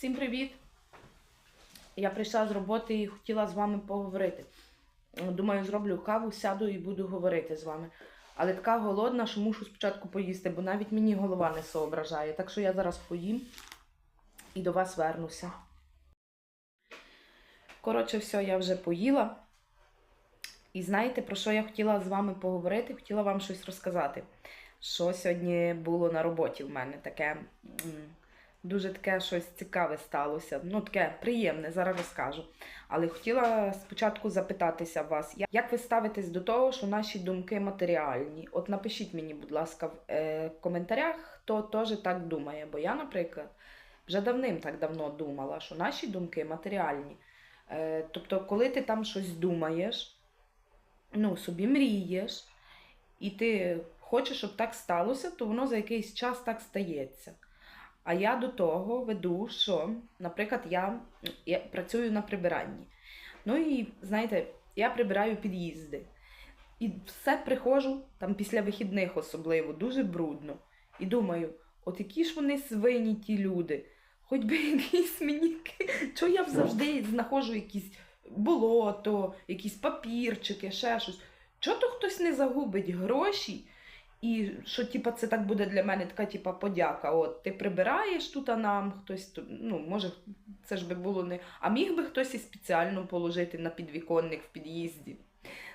Всім привіт! Я прийшла з роботи і хотіла з вами поговорити. Думаю, зроблю каву, сяду і буду говорити з вами. Але така голодна, що мушу спочатку поїсти, бо навіть мені голова не соображає. Так що я зараз поїм і до вас вернуся. Коротше, все, я вже поїла. І знаєте, про що я хотіла з вами поговорити? Хотіла вам щось розказати. Що сьогодні було на роботі в мене таке. Дуже таке щось цікаве сталося. Ну, таке приємне, зараз розкажу. Але хотіла спочатку запитатися вас, як ви ставитесь до того, що наші думки матеріальні? От напишіть мені, будь ласка, в е, коментарях, хто теж так думає. Бо я, наприклад, вже давним так давно думала, що наші думки матеріальні. Е, тобто, коли ти там щось думаєш, ну, собі мрієш, і ти хочеш, щоб так сталося, то воно за якийсь час так стається. А я до того веду, що, наприклад, я, я працюю на прибиранні. Ну і знаєте, я прибираю під'їзди. І все приходжу, там після вихідних особливо, дуже брудно. І думаю, от які ж вони свині, ті люди. Хоч би якісь мені. Що я завжди знаходжу якісь болото, якісь папірчики, ще щось. Чого то хтось не загубить гроші? І що, типа, це так буде для мене така, типа, подяка. От ти прибираєш тут, а нам хтось ну, може, це ж би було не. А міг би хтось і спеціально положити на підвіконник в під'їзді.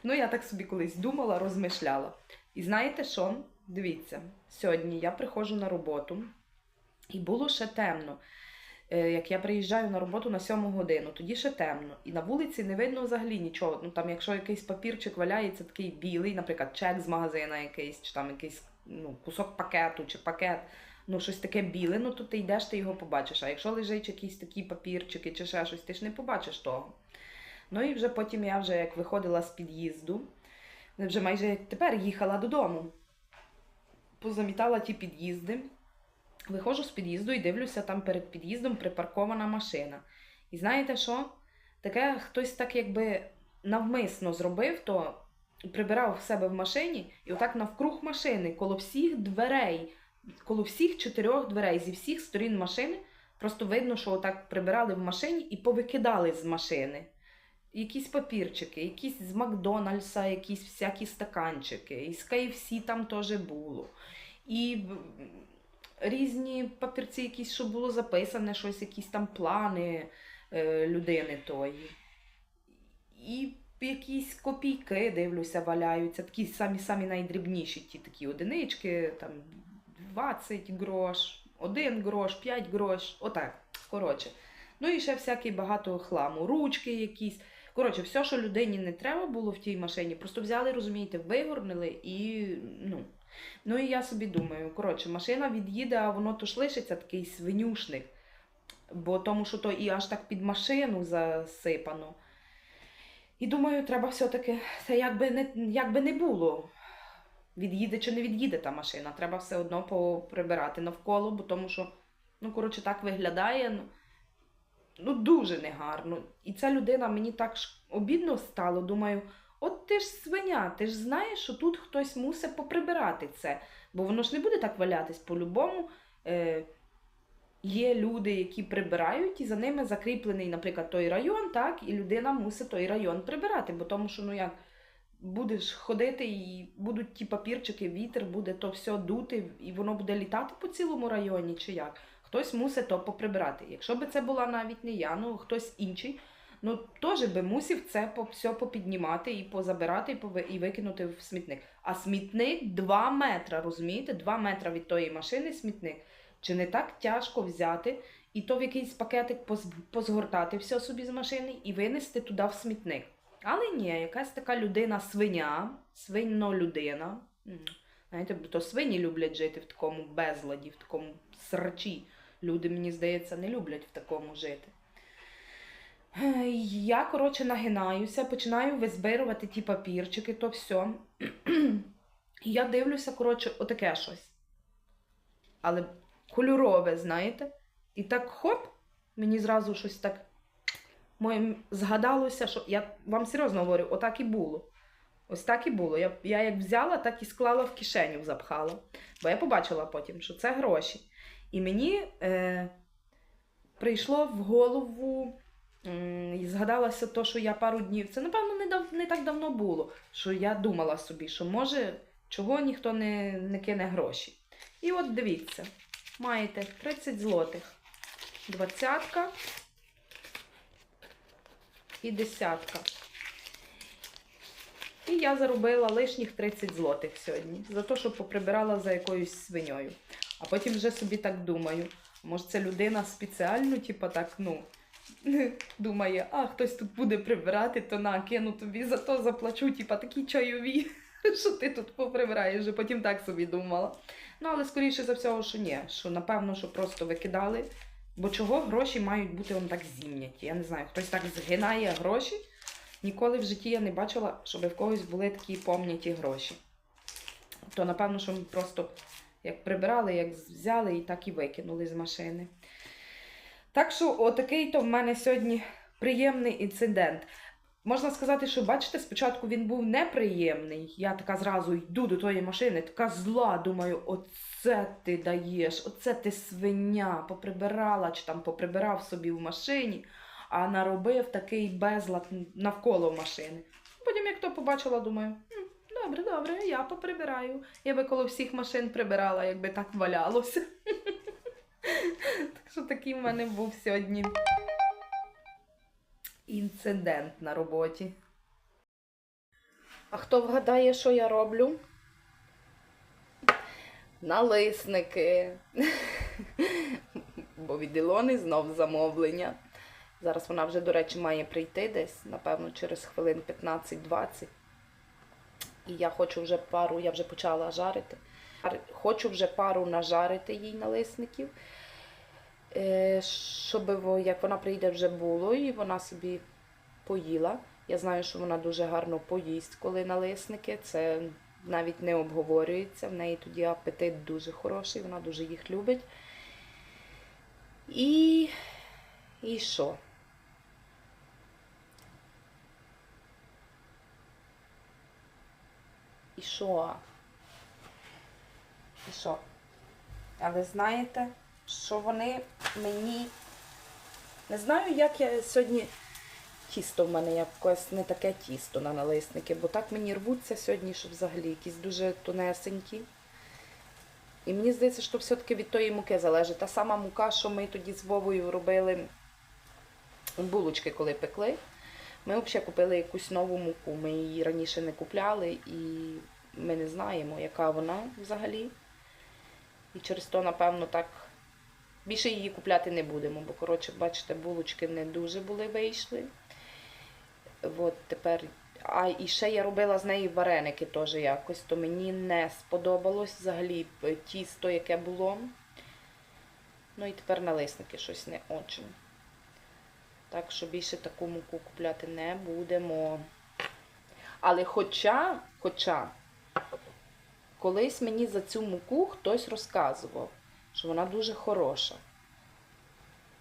Ну, я так собі колись думала, розмишляла. І знаєте що? Дивіться, сьогодні я приходжу на роботу, і було ще темно. Е, Як я приїжджаю на роботу на 7 годину, тоді ще темно. І на вулиці не видно взагалі нічого. Ну там, якщо якийсь папірчик валяється, такий білий, наприклад, чек з магазина якийсь, чи там якийсь ну, кусок пакету чи пакет, ну щось таке біле, ну то ти йдеш, ти його побачиш. А якщо лежить якісь такі папірчики чи ще щось, ти ж не побачиш того. Ну і вже потім я вже як виходила з під'їзду, вже майже тепер їхала додому. Позамітала ті під'їзди. Виходжу з під'їзду і дивлюся, там перед під'їздом припаркована машина. І знаєте що? Таке хтось так якби навмисно зробив, то прибирав в себе в машині, і отак навкруг машини, коло всіх дверей, коло всіх чотирьох дверей, зі всіх сторін машини, просто видно, що отак прибирали в машині і повикидали з машини. Якісь папірчики, якісь з Макдональдса, якісь всякі стаканчики, і з KFC там теж було. І різні папірці, якісь, що було записане, щось, якісь там плани е, людини тої. І якісь копійки, дивлюся, валяються, такі самі самі найдрібніші, ті такі одинички, там 20 грош, 1 грош, 5 грош, отак, коротше. Ну і ще всякий багато хламу, ручки якісь. Коротше, все, що людині не треба було в тій машині, просто взяли, розумієте, вигорнили і ну. Ну і я собі думаю, коротше, машина від'їде, а воно то ж лишиться такий свинюшник. Бо тому що то і аж так під машину засипано. І думаю, треба все-таки, це якби не, якби не було. Від'їде чи не від'їде та машина, треба все одно поприбирати навколо, бо тому що, ну, коротше, так виглядає. Ну, ну дуже негарно. І ця людина мені так обідно стало. Думаю, от ти ж свиня, ти ж знаєш, що тут хтось мусить поприбирати це. Бо воно ж не буде так валятись по-любому. Е, є люди, які прибирають, і за ними закріплений, наприклад, той район, так, і людина мусить той район прибирати, бо тому що, ну як, будеш ходити і будуть ті папірчики, вітер, буде то все дути, і воно буде літати по цілому районі, чи як. Хтось мусить то поприбирати. Якщо би це була навіть не я, ну хтось інший, ну теж би мусив це все попіднімати і позабирати, і, викинути в смітник. А смітник 2 метра, розумієте? 2 метра від тої машини смітник. Чи не так тяжко взяти і то в якийсь пакетик позгортати все собі з машини і винести туди в смітник? Але ні, якась така людина свиня, свинно людина. Знаєте, то свині люблять жити в такому безладі, в такому срачі. Люди, мені здається, не люблять в такому жити. Я, коротше, нагинаюся, починаю визбирувати ті папірчики, то все. І я дивлюся, коротше, отаке щось. Але кольорове, знаєте? І так хоп, мені зразу щось так моїм згадалося, що я вам серйозно говорю, отак і було. Ось так і було. Я, я як взяла, так і склала в кишеню, запхала. Бо я побачила потім, що це гроші. І мені е, прийшло в голову. І згадалося то, що я пару днів. Це, напевно, не, дав, не так давно було. Що я думала собі, що може, чого ніхто не, не кине гроші. І от дивіться, маєте 30 злотих, двадцятка і десятка. І я заробила лишніх 30 злотих сьогодні за те, що поприбирала за якоюсь свиньою. А потім вже собі так думаю. Може, це людина спеціально, типа так, ну, думає, а хтось тут буде прибирати, то на, кину тобі за то заплачу, типа такі чайові, що ти тут поприбираєш, вже потім так собі думала. Ну, але скоріше за всього, що ні, що напевно, що просто викидали. Бо чого гроші мають бути он так зімняті? Я не знаю, хтось так згинає гроші. Ніколи в житті я не бачила, щоб в когось були такі помняті гроші. То, напевно, що ми просто як прибирали, як взяли і так і викинули з машини. Так що, отакий то в мене сьогодні приємний інцидент. Можна сказати, що бачите, спочатку він був неприємний. Я така зразу йду до тої машини, така зла, думаю, оце ти даєш, оце ти свиня, поприбирала чи там поприбирав собі в машині, а наробив такий безлад навколо машини. Потім, як то побачила, думаю, добре, добре, я поприбираю. Я би коло всіх машин прибирала, якби так валялося. Що такий в мене був сьогодні інцидент на роботі. А хто вгадає, що я роблю? Налисники. Бо від Ілони знов замовлення. Зараз вона вже, до речі, має прийти десь, напевно, через хвилин 15-20. І я хочу вже пару, я вже почала жарити. Хочу вже пару нажарити їй налисників, щоб як вона прийде вже було, і вона собі поїла. Я знаю, що вона дуже гарно поїсть, коли налисники. Це навіть не обговорюється. В неї тоді апетит дуже хороший, вона дуже їх любить. І, і що? І що? І що? Але знаєте, що вони мені. Не знаю, як я сьогодні. Тісто в мене якось не таке тісто на налисники, бо так мені рвуться сьогодні, що взагалі якісь дуже тонесенькі. І мені здається, що все-таки від тої муки залежить. Та сама мука, що ми тоді з Вовою робили булочки, коли пекли. Ми взагалі купили якусь нову муку. Ми її раніше не купляли і ми не знаємо, яка вона взагалі. І через то, напевно, так більше її купляти не будемо, бо, коротше, бачите, булочки не дуже були вийшли. От тепер. А і ще я робила з неї вареники теж якось, то мені не сподобалось взагалі е, тісто, яке було. Ну і тепер налисники щось не очень. Так що більше таку муку купляти не будемо. Але хоча, хоча, колись мені за цю муку хтось розказував, що вона дуже хороша.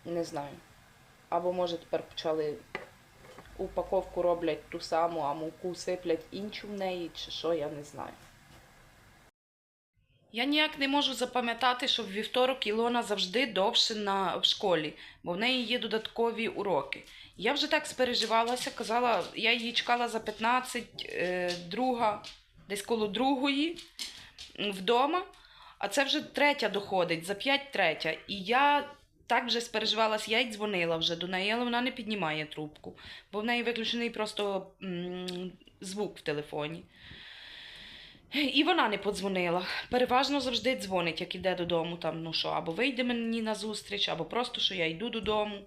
Не знаю. Або, може, тепер почали упаковку роблять ту саму, а муку сиплять іншу в неї, чи що, я не знаю. Я ніяк не можу запам'ятати, що в вівторок Ілона завжди довше на, в школі, бо в неї є додаткові уроки. Я вже так спереживалася, казала, я її чекала за 15, е, друга, десь коло другої вдома, а це вже третя доходить, за 5 третя. І я так вже спереживалася, я й дзвонила вже до неї, але вона не піднімає трубку, бо в неї виключений просто м, звук в телефоні. І вона не подзвонила. Переважно завжди дзвонить, як іде додому, там, ну що, або вийде мені на зустріч, або просто що я йду додому.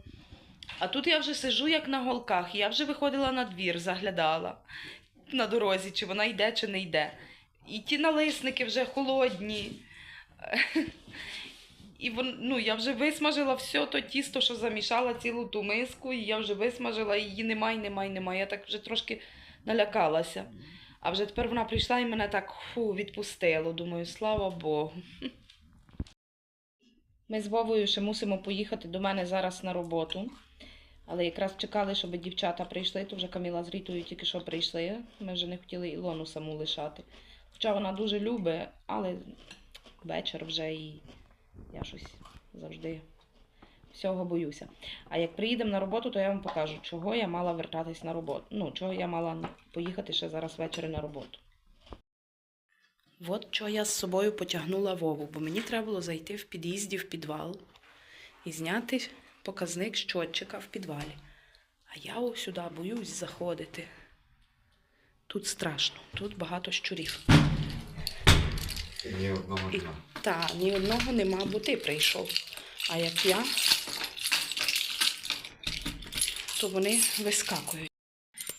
А тут я вже сижу як на голках, я вже виходила на двір, заглядала на дорозі, чи вона йде, чи не йде. І ті налисники вже холодні. І вон, ну, я вже висмажила все то тісто, що замішала цілу ту миску, і я вже висмажила, і її немає, немає, немає. Я так вже трошки налякалася. А вже тепер вона прийшла і мене так фу, відпустило. Думаю, слава Богу. Ми з Вовою ще мусимо поїхати до мене зараз на роботу. Але якраз чекали, щоб дівчата прийшли, то вже Каміла з Рітою тільки що прийшли. Ми вже не хотіли Ілону саму лишати. Хоча вона дуже любить, але вечір вже і я щось завжди всього боюся. А як приїдемо на роботу, то я вам покажу, чого я мала вертатись на роботу. Ну, чого я мала поїхати ще зараз ввечері на роботу. От що я з собою потягнула Вову, бо мені треба було зайти в під'їзді в підвал і зняти показник щотчика в підвалі. А я ось сюди боюсь заходити. Тут страшно, тут багато щурів. Ні одного нема. та, ні одного нема, бо ти прийшов. А як я, то вони вискакують.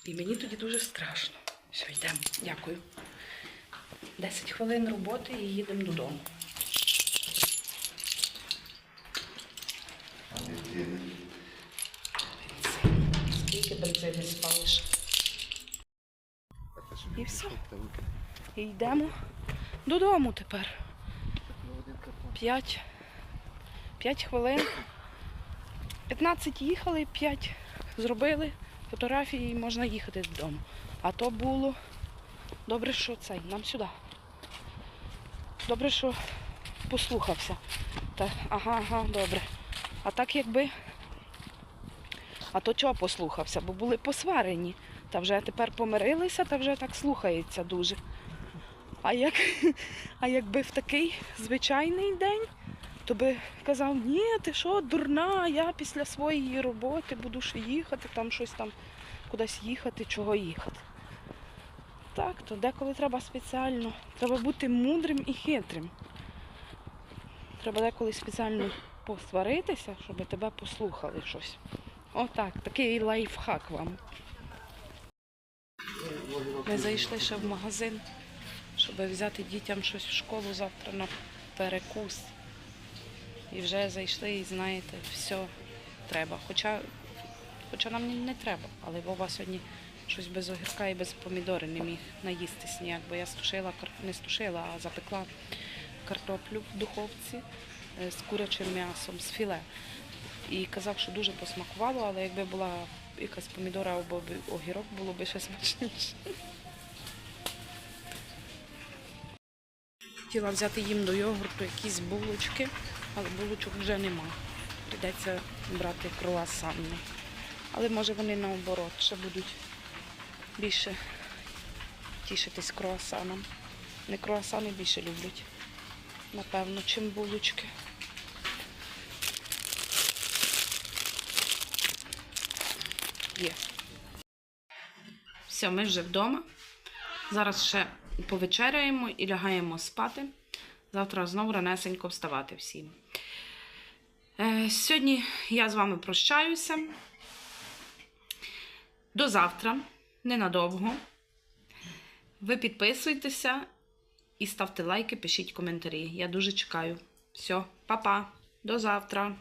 І мені тоді дуже страшно. Все, йдемо. Дякую. 10 хвилин роботи і їдемо додому. Скільки бензини спалиш? І все. І йдемо додому тепер. П'ять. П'ять хвилин. 15 їхали, 5 зробили фотографії і можна їхати додому. А то було добре, що цей, нам сюди. Добре, що послухався. Та, ага, ага, добре. А так якби. А то чого послухався? Бо були посварені. Та вже тепер помирилися, та вже так слухається дуже. А, як, а якби в такий звичайний день, то би казав, ні, ти що, дурна, я після своєї роботи буду ще їхати, там щось там кудись їхати, чого їхати. Так, то деколи треба спеціально, треба бути мудрим і хитрим. Треба деколи спеціально посваритися, щоб тебе послухали щось. Отак, такий лайфхак вам. Ми зайшли ще в магазин, щоб взяти дітям щось в школу завтра на перекус. І вже зайшли і знаєте, все треба. Хоча, хоча нам не треба, але Вова сьогодні щось без огірка і без помідори не міг наїстись ніяк, бо я стушила, не стушила, а запекла картоплю в духовці е, з курячим м'ясом, з філе. І казав, що дуже посмакувало, але якби була якась помідора або огірок, було б ще смачніше. Хотіла взяти їм до йогурту якісь булочки, але булочок вже нема. Прийдеться брати круасани. Але може вони наоборот ще будуть більше тішитись круасаном. Не круасани більше люблять, напевно, чим булочки. Є. Все, ми вже вдома. Зараз ще повечеряємо і лягаємо спати. Завтра знову ранесенько вставати всім. Е, сьогодні я з вами прощаюся. До завтра. Ненадовго. Ви підписуйтеся і ставте лайки, пишіть коментарі. Я дуже чекаю. Все, па-па. До завтра.